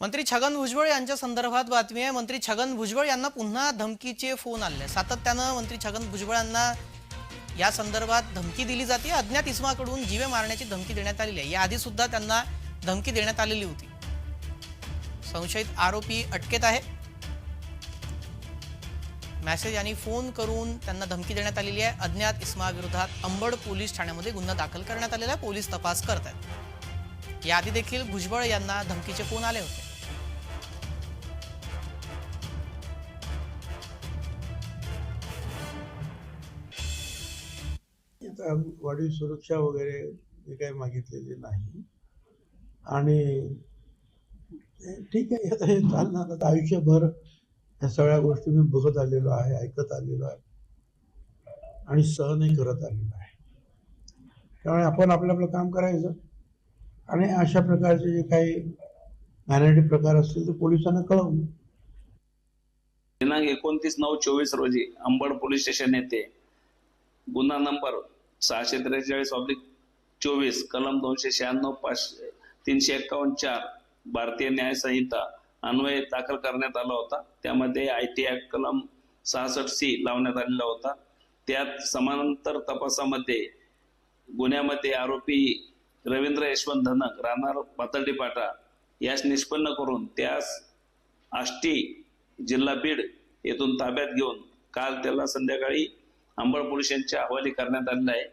मंत्री छगन भुजबळ यांच्या संदर्भात बातमी आहे. मंत्री छगन भुजबळ यांना पुन्हा धमकीचे फोन आले सातत्यानं मंत्री छगन भुजबळ यांना या संदर्भात धमकी दिली जाते. अज्ञात इस्माकडून जीवे मारण्याची धमकी देण्यात आलेली आहे. याआधी सुद्धा त्यांना धमकी देण्यात आलेली होती. संशयित आरोपी अटकेत आहे. मेसेज आणि फोन करून त्यांना धमकी देण्यात आलेली आहे. अज्ञात इस्माविरोधात अंबड पोलीस ठाण्यामध्ये गुन्हा दाखल करण्यात आलेला आहे. पोलीस तपास करत आहेत याआधी देखील भुजबळ यांना धमकीचे फोन आले होते. आता वाढीव सुरक्षा वगैरे हे काही मागितलेली नाही. आणि ठीक आहे आता हे चालणार. आता आयुष्यभर ह्या सगळ्या गोष्टी मी बघत आलेलो आहे ऐकत आलेलो आहे. आणि सहनही करत आलेलो आहे. त्यामुळे आपण आपलं आपलं काम करायचं. आणि अशा प्रकारचे जे काही घाणेरडे प्रकार असतील ते पोलिसांना कळव दिनांक एकोणतीस नऊ चोवीस रोजी अंबड पोलीस स्टेशन येथे गुन्हा नंबर सहाशे त्रेचाळीस ऑब्लिक चोवीस कलम दोनशे शहाण्णव पाचशे तीनशे एक्कावन्न चार. भारतीय न्याय संहिता दाखल करण्यात आला होता. त्यामध्ये आय टी ऍक्ट कलम सहासष्ट सी लावण्यात आलेला होता. त्यात समांतर तपासामध्ये गुन्ह्यामध्ये आरोपी रवींद्र यशवंत धनक राहणार पातळी पाटा यास निष्पन्न करून त्यास आष्टी जिल्हा बीड येथून ताब्यात घेऊन काल त्याला संध्याकाळी अंबड पोलिसांच्या हवाली करण्यात आलेला आहे